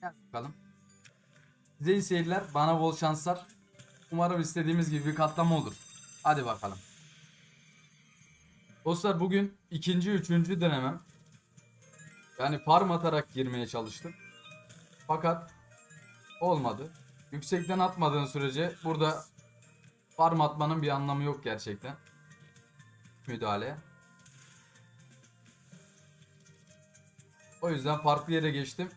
Gel bakalım. Size iyi seyirler. Bana bol şanslar. Umarım istediğimiz gibi bir katlama olur. Hadi bakalım. Dostlar bugün ikinci, üçüncü denemem. Yani farm atarak girmeye çalıştım. Fakat olmadı. Yüksekten atmadığın sürece burada farm atmanın bir anlamı yok gerçekten. Müdahale. O yüzden farklı yere geçtim.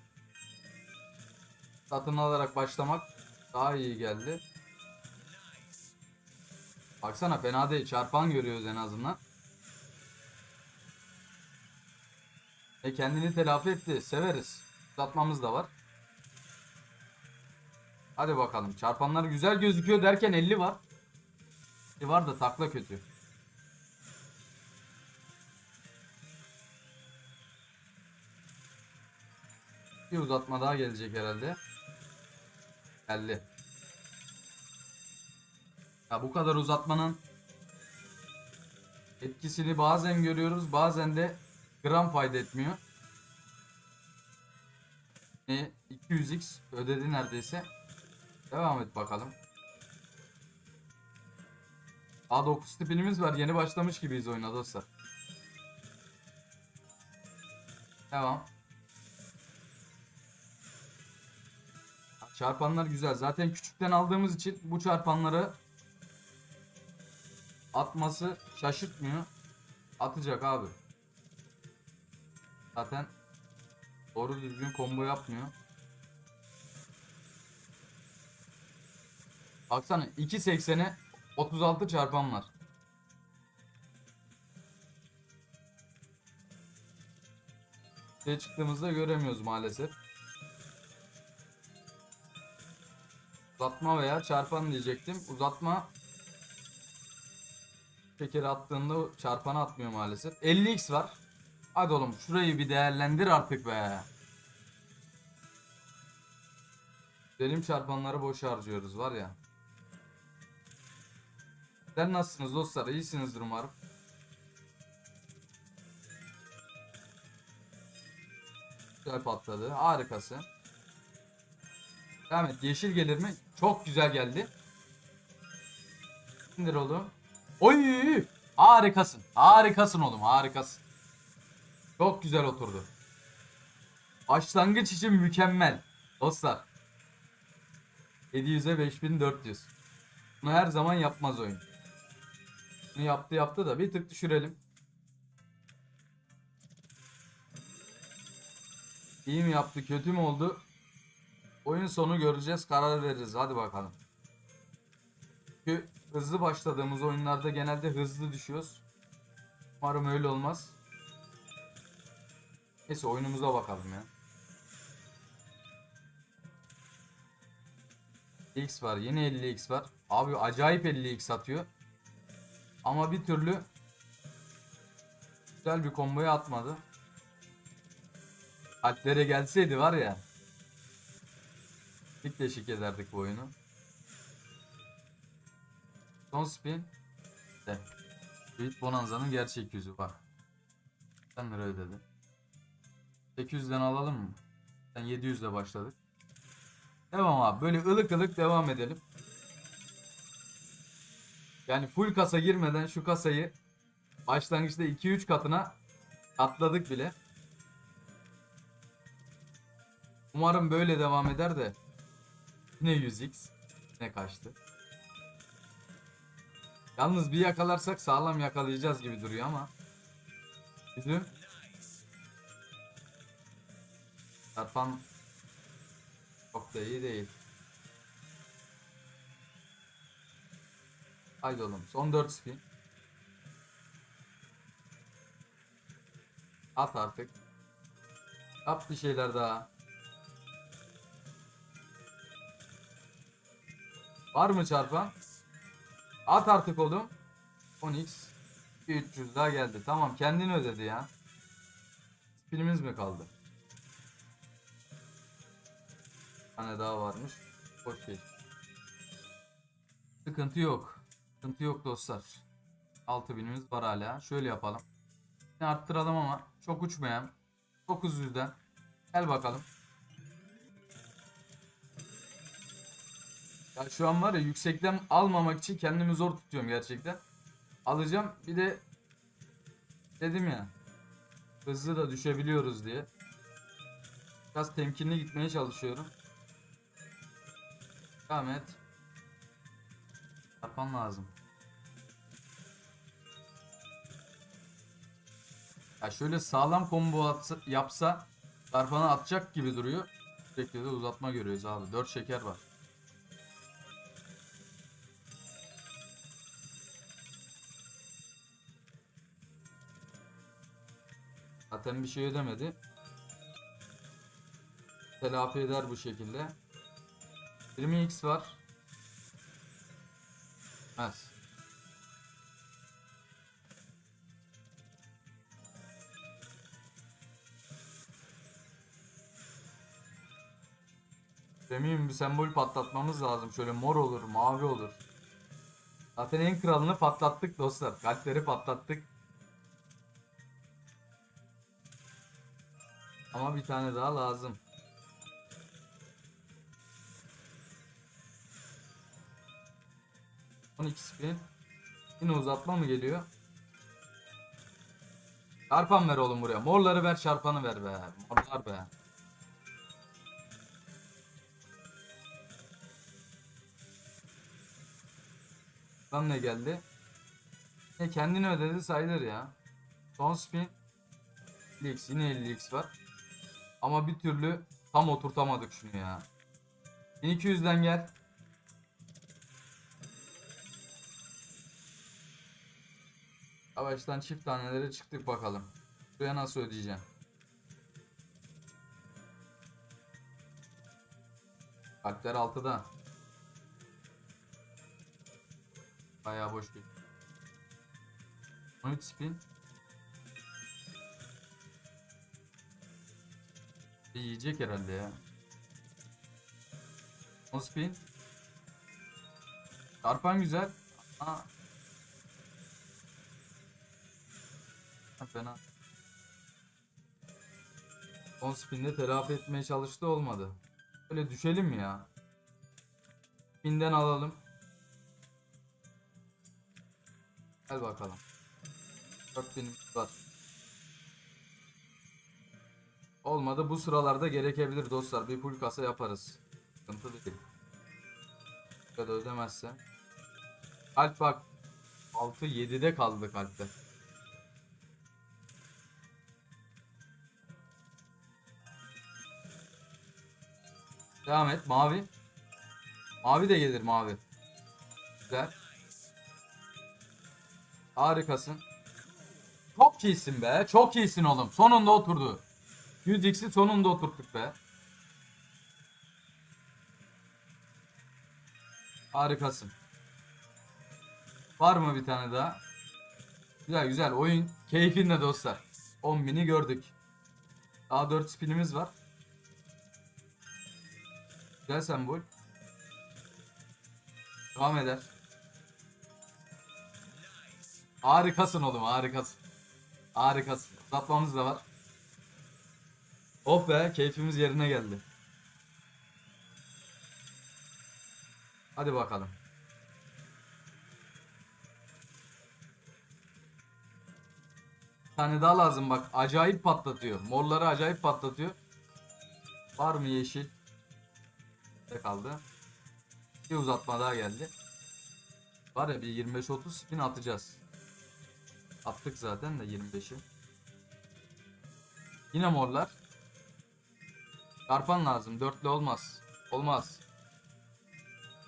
Satın alarak başlamak daha iyi geldi. Baksana fena değil. Çarpan görüyoruz en azından. E kendini telafi etti. Severiz. Satmamız da var. Hadi bakalım. Çarpanlar güzel gözüküyor derken 50 var. 50 var da takla kötü. Bir uzatma daha gelecek herhalde. Geldi. Ya bu kadar uzatmanın etkisini bazen görüyoruz, bazen de gram fayda etmiyor. E 200x ödedi neredeyse. Devam et bakalım. A9 tipinimiz var. Yeni başlamış gibiyiz oyuna dostlar. Devam. Çarpanlar güzel. Zaten küçükten aldığımız için bu çarpanları atması şaşırtmıyor. Atacak abi. Zaten doğru düzgün combo yapmıyor. Baksana 2.80'e 36 çarpan var. Şey çıktığımızda göremiyoruz maalesef. Uzatma veya çarpan diyecektim. Uzatma şekeri attığında çarpanı atmıyor maalesef. 50x var. Hadi oğlum şurayı bir değerlendir artık be. Benim çarpanları boş harcıyoruz var ya. Sen nasılsınız dostlar? İyisinizdir umarım. Güzel patladı. Harikası. Devam et. Yeşil gelir mi? Çok güzel geldi. İndir oğlum. Oy! Harikasın. Harikasın oğlum. Harikasın. Çok güzel oturdu. Başlangıç için mükemmel. Dostlar. 700'e 5400. Bunu her zaman yapmaz oyun. Bunu yaptı yaptı da bir tık düşürelim. İyi mi yaptı kötü mü oldu? Oyun sonu göreceğiz karar veririz hadi bakalım. Çünkü hızlı başladığımız oyunlarda genelde hızlı düşüyoruz. Umarım öyle olmaz. Neyse oyunumuza bakalım ya. X var yine 50x var. Abi acayip 50x atıyor. Ama bir türlü güzel bir komboya atmadı. Alplere gelseydi var ya. İlk teşvik ederdik bu oyunu. Son spin. De. Büyük Bonanza'nın gerçek yüzü bak. Sen lira ödedi. 800'den alalım mı? Sen 700'le başladık. Devam abi. Böyle ılık ılık devam edelim. Yani full kasa girmeden şu kasayı başlangıçta 2-3 katına atladık bile. Umarım böyle devam eder de yine 100x ne kaçtı. Yalnız bir yakalarsak sağlam yakalayacağız gibi duruyor ama bizim çarpan çok da iyi değil. Haydi oğlum son 4 spin. At artık. At bir şeyler daha. Var mı çarpan? At artık oğlum. 10x. 300 daha geldi. Tamam kendini ödedi ya. Spinimiz mi kaldı? Bir tane daha varmış. Hoş geç. Sıkıntı yok. Sıkıntı yok dostlar. 6000'imiz var hala. Şöyle yapalım. Arttıralım ama çok uçmayan. 900'den. Gel bakalım. Ya şu an var ya yüksekten almamak için kendimi zor tutuyorum gerçekten. Alacağım bir de dedim ya hızlı da düşebiliyoruz diye. Biraz temkinli gitmeye çalışıyorum. Devam et. Yapan lazım. Ya şöyle sağlam combo atsa, yapsa Darpan'ı atacak gibi duruyor. Sürekli de uzatma görüyoruz abi. 4 şeker var. Zaten bir şey ödemedi. Telafi eder bu şekilde. 20x var. Evet. Premium bir sembol patlatmamız lazım. Şöyle mor olur, mavi olur. Zaten en kralını patlattık dostlar. Kalpleri patlattık. Ama bir tane daha lazım. On iki spin. Yine uzatma mı geliyor? Çarpan ver oğlum buraya. Morları ver, çarpanı ver be. Morlar be. Lan ne geldi? E kendini ödedi sayılır ya. Son spin. 50x yine 50x var. Ama bir türlü tam oturtamadık şunu ya. 1200'den gel. Yavaştan çift tanelere çıktık bakalım. Buraya nasıl ödeyeceğim? Kalpler 6'da. Bayağı boş bir. 13 spin. Bir Yiyecek herhalde ya. 10 spin. Çarpan güzel. Aa. Ha, fena. 10 spinde telafi etmeye çalıştı olmadı. Böyle düşelim ya. Spinden alalım. Gel bakalım. 4000 var. Olmadı bu sıralarda gerekebilir dostlar. Bir full kasa yaparız. Sıkıntı değil. Ya ödemezse. Kalp bak. 6 7'de kaldı kalpte. Devam et mavi. Mavi de gelir mavi. Güzel. Harikasın. Çok iyisin be. Çok iyisin oğlum. Sonunda oturdu. 100x'i sonunda oturttuk be. Harikasın. Var mı bir tane daha? Güzel güzel oyun keyfinle dostlar. 10.000'i gördük. Daha 4 spinimiz var. Güzel sembol. Devam eder. Harikasın oğlum harikasın. Harikasın. Uzatmamız da var. Oh be keyfimiz yerine geldi. Hadi bakalım. Bir tane daha lazım bak. Acayip patlatıyor. Morları acayip patlatıyor. Var mı yeşil? Ne kaldı? Bir uzatma daha geldi. Var ya bir 25-30 spin atacağız. Attık zaten de 25'i. Yine morlar. Çarpan lazım. Dörtlü olmaz. Olmaz.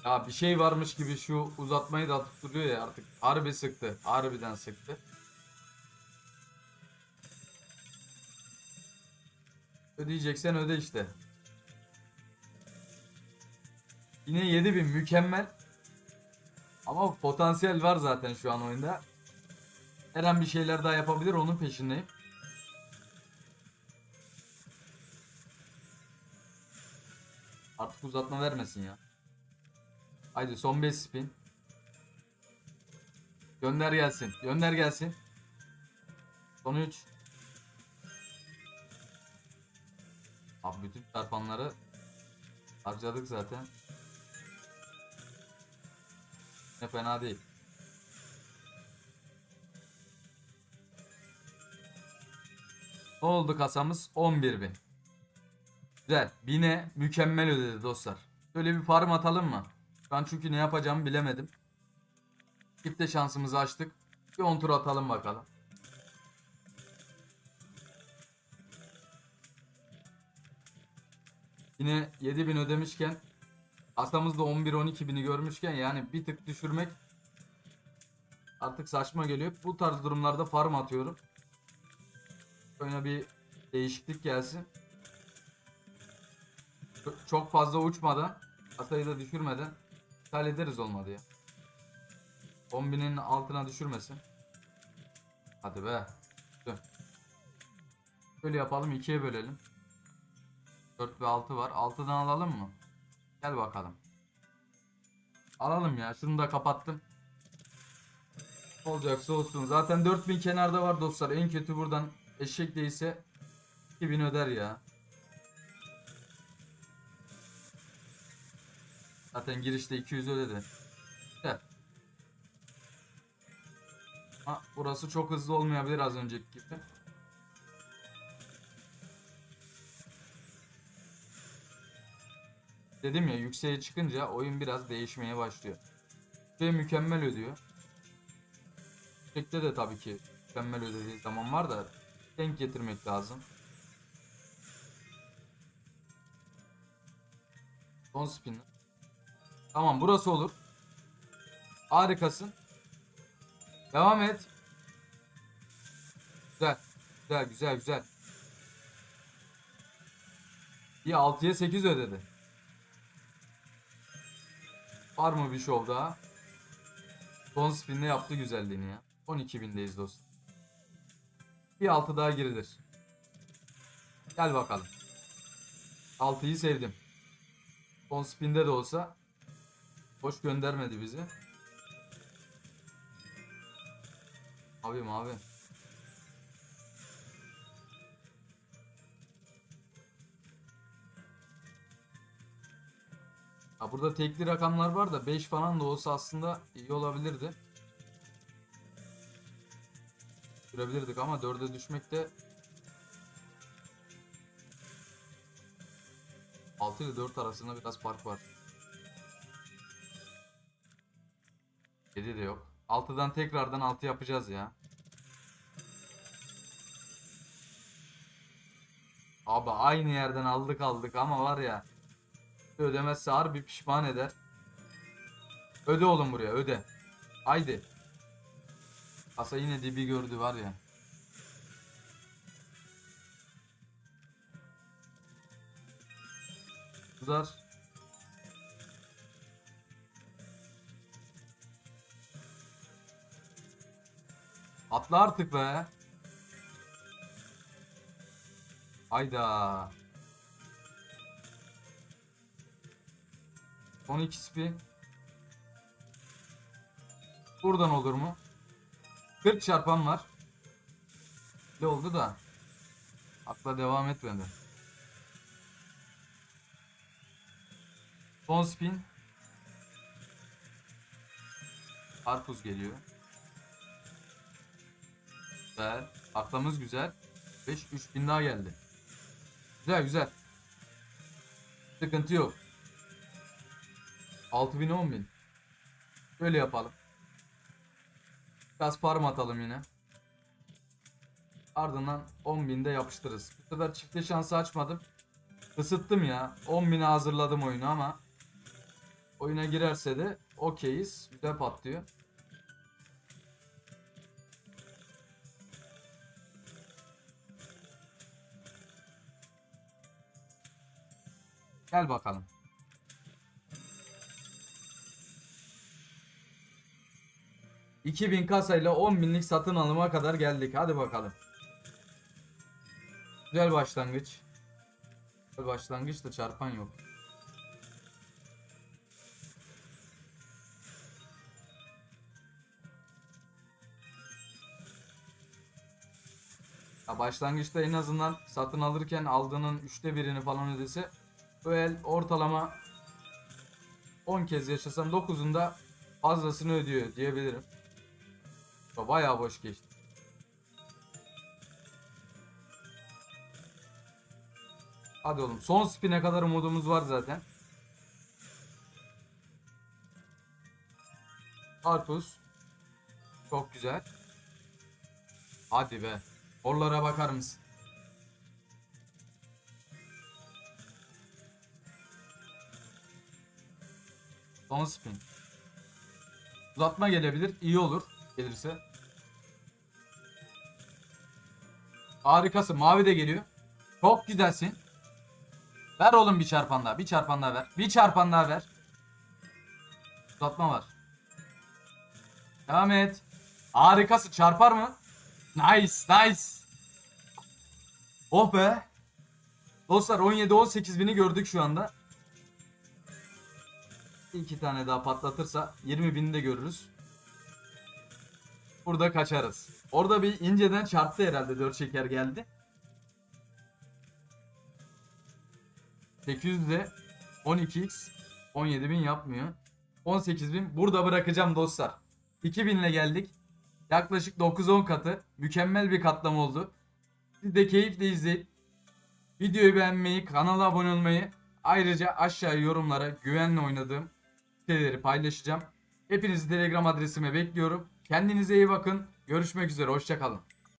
Ya bir şey varmış gibi şu uzatmayı da atıp duruyor ya artık. Harbi sıktı. Harbiden sıktı. Ödeyeceksen öde işte. Yine 7000 mükemmel. Ama potansiyel var zaten şu an oyunda. Her an bir şeyler daha yapabilir onun peşindeyim. Uzatma vermesin ya. Haydi son 5 spin. Gönder gelsin. Gönder gelsin. Son 3. Abi bütün çarpanları harcadık zaten. Ne fena değil. Ne oldu kasamız? 11.000. Güzel. Bine mükemmel ödedi dostlar. Şöyle bir farm atalım mı? Ben çünkü ne yapacağımı bilemedim. Çifte şansımızı açtık. Bir 10 tur atalım bakalım. Yine 7000 ödemişken Asamızda 11-12 bini görmüşken yani bir tık düşürmek artık saçma geliyor. Bu tarz durumlarda farm atıyorum. Böyle bir değişiklik gelsin. Çok- fazla uçmadan, asayı da düşürmeden hallederiz olmadı ya. 10 binin altına düşürmesin. Hadi be. Dur. Böyle yapalım ikiye bölelim. 4 ve 6 var. 6'dan alalım mı? Gel bakalım. Alalım ya. Şunu da kapattım. Olacaksa olsun. Zaten 4000 kenarda var dostlar. En kötü buradan eşek değilse 2000 öder ya. Zaten girişte 200 ödedi. Güzel. Ha, burası çok hızlı olmayabilir az önceki gibi. Dedim ya yükseğe çıkınca oyun biraz değişmeye başlıyor. Ve mükemmel ödüyor. Yüksekte de tabii ki mükemmel ödediği zaman var da denk getirmek lazım. Son spin. Tamam burası olur. Harikasın. Devam et. Güzel. Güzel güzel güzel. Bir 6'ya 8 ödedi. Var mı bir şov daha? Son spinle yaptı güzelliğini ya. 12.000'deyiz dostum. Bir 6 daha girilir. Gel bakalım. 6'yı sevdim. Son spinde de olsa boş göndermedi bizi. Abi. Ha burada tekli rakamlar var da 5 falan da olsa aslında iyi olabilirdi. Görebilirdik ama 4'e düşmek de 6 ile 4 arasında biraz fark var. 7 de yok. 6'dan tekrardan 6 yapacağız ya. Abi aynı yerden aldık aldık ama var ya. Ödemezse harbi pişman eder. Öde oğlum buraya öde. Haydi. Asa yine dibi gördü var ya. Kızar. Atla artık be. Hayda. Son iki spin. Buradan olur mu? 40 çarpan var. Ne oldu da? Akla devam etmedi. Son spin. Karpuz geliyor. Güzel. Aklımız güzel. 5 3000 daha geldi. Güzel güzel. Sıkıntı yok. 6000 10000. Böyle yapalım. Biraz farm atalım yine. Ardından 10.000'de yapıştırırız. Bu sefer çifte şansı açmadım. Isıttım ya. 10.000'e hazırladım oyunu ama oyuna girerse de okeyiz. Güzel patlıyor. Gel bakalım. ...2000 kasayla 10.000'lik satın alıma kadar geldik. Hadi bakalım. Güzel başlangıç. Güzel başlangıç da çarpan yok. Ya başlangıçta en azından satın alırken aldığının üçte birini falan ödese bu el ortalama 10 kez yaşasam 9'unda fazlasını ödüyor diyebilirim. Bayağı boş geçti. Hadi oğlum son spin'e kadar umudumuz var zaten. Karpuz. Çok güzel. Hadi be. Orlara bakar mısın? Son spin. Uzatma gelebilir. iyi olur. Gelirse. Harikasın. Mavi de geliyor. Çok güzelsin. Ver oğlum bir çarpan daha. Bir çarpan daha ver. Bir çarpan daha ver. Uzatma var. Devam et. Harikasın. Çarpar mı? Nice. Nice. Oh be. Dostlar 17-18 bini gördük şu anda. İki tane daha patlatırsa 20 bini de görürüz. Burada kaçarız. Orada bir inceden çarptı herhalde 4 şeker geldi. 800 de 12x 17.000 yapmıyor. 18.000 burada bırakacağım dostlar. 2000 ile geldik. Yaklaşık 9-10 katı. Mükemmel bir katlama oldu. Siz de keyifle izleyip videoyu beğenmeyi, kanala abone olmayı, ayrıca aşağıya yorumlara güvenle oynadığım siteleri paylaşacağım. Hepinizi Telegram adresime bekliyorum. Kendinize iyi bakın. Görüşmek üzere. Hoşçakalın.